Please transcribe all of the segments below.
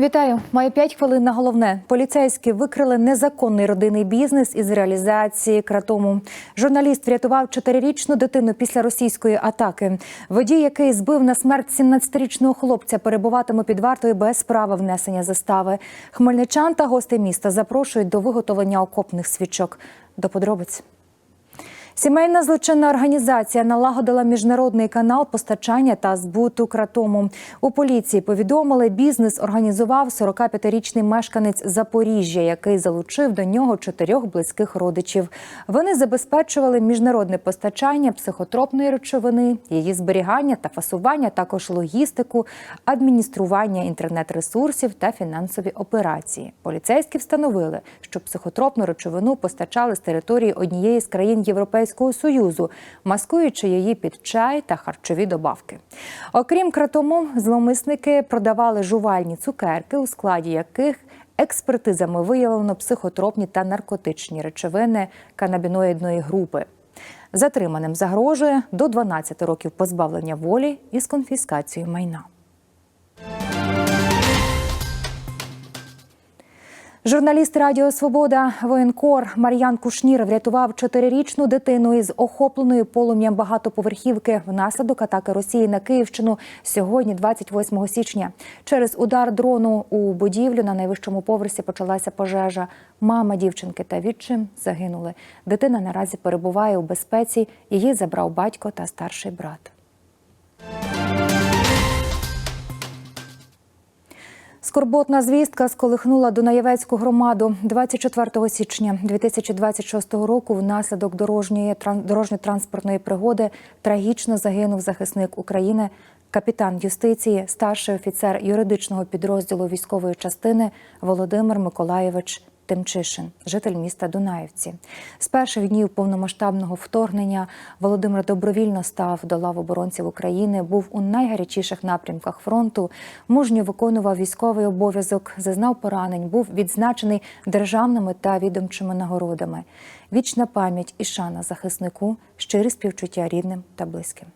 Вітаю, маю 5 хвилин на головне. Поліцейські викрили незаконний родинний бізнес із реалізації кратому. Журналіст врятував чотирирічну дитину після російської атаки. Водій, який збив на смерть 17-річного хлопця, перебуватиме під вартою без права внесення застави. Хмельничан та гостей міста запрошують до виготовлення окопних свічок. До подробиць. Сімейна злочинна організація налагодила міжнародний канал постачання та збуту кратому. У поліції повідомили, бізнес організував 45-річний мешканець Запоріжжя, який залучив до нього чотирьох близьких родичів. Вони забезпечували міжнародне постачання психотропної речовини, її зберігання та фасування, також логістику, адміністрування інтернет-ресурсів та фінансові операції. Поліцейські встановили, що психотропну речовину постачали з території однієї з країн Європейського союзу, маскуючи її під чай та харчові добавки. Окрім кратому, зловмисники продавали жувальні цукерки, у складі яких експертизами виявлено психотропні та наркотичні речовини канабіноїдної групи. Затриманим загрожує до 12 років позбавлення волі із конфіскацією майна. Журналіст Радіо Свобода воєнкор Мар'ян Кушнір врятував чотирирічну дитину із охопленою полум'ям багатоповерхівки внаслідок атаки Росії на Київщину сьогодні, 28 січня. Через удар дрону у будівлю на найвищому поверсі почалася пожежа. Мама дівчинки та відчим загинули. Дитина наразі перебуває у безпеці. Її забрав батько та старший брат. Скорботна звістка сколихнула Дунаєвецьку громаду 24 січня 2026 року. Внаслідок дорожньої дорожньо-транспортної пригоди трагічно загинув захисник України, капітан юстиції, старший офіцер юридичного підрозділу військової частини Володимир Миколаєвич Тимчишин, житель міста Дунаївці. З перших днів повномасштабного вторгнення Володимир добровільно став до лав оборонців України, був у найгарячіших напрямках фронту, мужньо виконував військовий обов'язок, зазнав поранень, був відзначений державними та відомчими нагородами. Вічна пам'ять і шана захиснику, щирі співчуття рідним та близьким.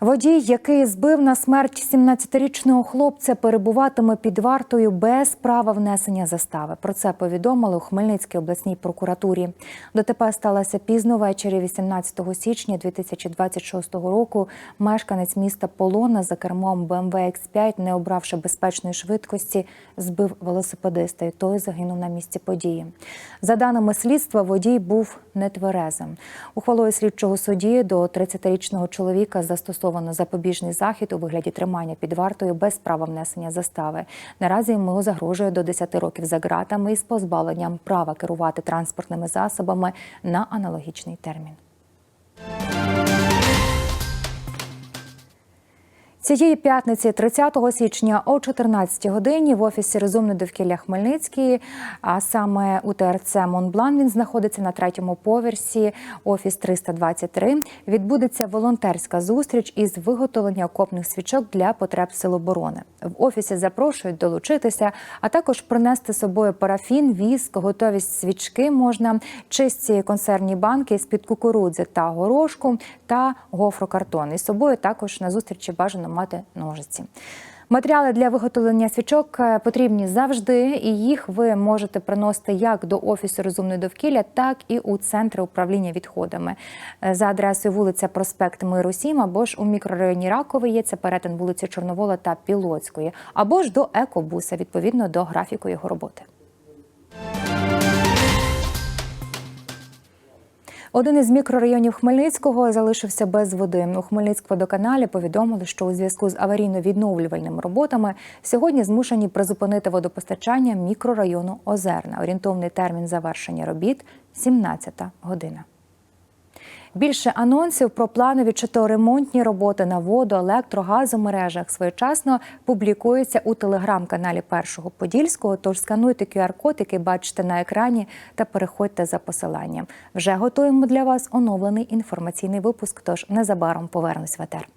Водій, який збив на смерть 17-річного хлопця, перебуватиме під вартою без права внесення застави. Про це повідомили у Хмельницькій обласній прокуратурі. ДТП сталося пізно ввечері 18 січня 2026 року. Мешканець міста Полона за кермом BMW X5, не обравши безпечної швидкості, збив велосипедиста, і той загинув на місці події. За даними слідства, водій був нетверезим. Ухвалою слідчого судді до 30-річного чоловіка застосовано застосовано запобіжний захід у вигляді тримання під вартою без права внесення застави. Наразі йому загрожує до 10 років за ґратами із позбавленням права керувати транспортними засобами на аналогічний термін. Цієї п'ятниці, 30 січня о 14 годині, в офісі Розумне довкілля Хмельницький, а саме у ТРЦ Монблан, він знаходиться на третьому поверсі, офіс 323, Відбудеться волонтерська зустріч із виготовлення окопних свічок для потреб сил оборони. В офісі запрошують долучитися, а також принести з собою парафін, віск, готові свічки можна, чисті консервні банки з під кукурудзи та горошку та гофрокартон. І з собою також на зустрічі бажано мати ножиці. Матеріали для виготовлення свічок е, потрібні завжди, і їх ви можете приносити як до офісу розумної довкілля, так і у центри управління відходами е, за адресою вулиця Проспект Миру 7, або ж у мікрорайоні Ракове є це перетин вулиці Чорновола та Пілоцької, або ж до екобуса відповідно до графіку його роботи. Один із мікрорайонів Хмельницького залишився без води. У Хмельницькводоканалі повідомили, що у зв'язку з аварійно-відновлювальними роботами сьогодні змушені призупинити водопостачання мікрорайону Озерна. Орієнтовний термін завершення робіт 17 година. Більше анонсів про планові чи то ремонтні роботи на воду, електро, газомережах своєчасно публікуються у телеграм-каналі Першого Подільського. Тож скануйте QR-код, який бачите на екрані, та переходьте за посиланням. Вже готуємо для вас оновлений інформаційний випуск. Тож незабаром повернусь в етер.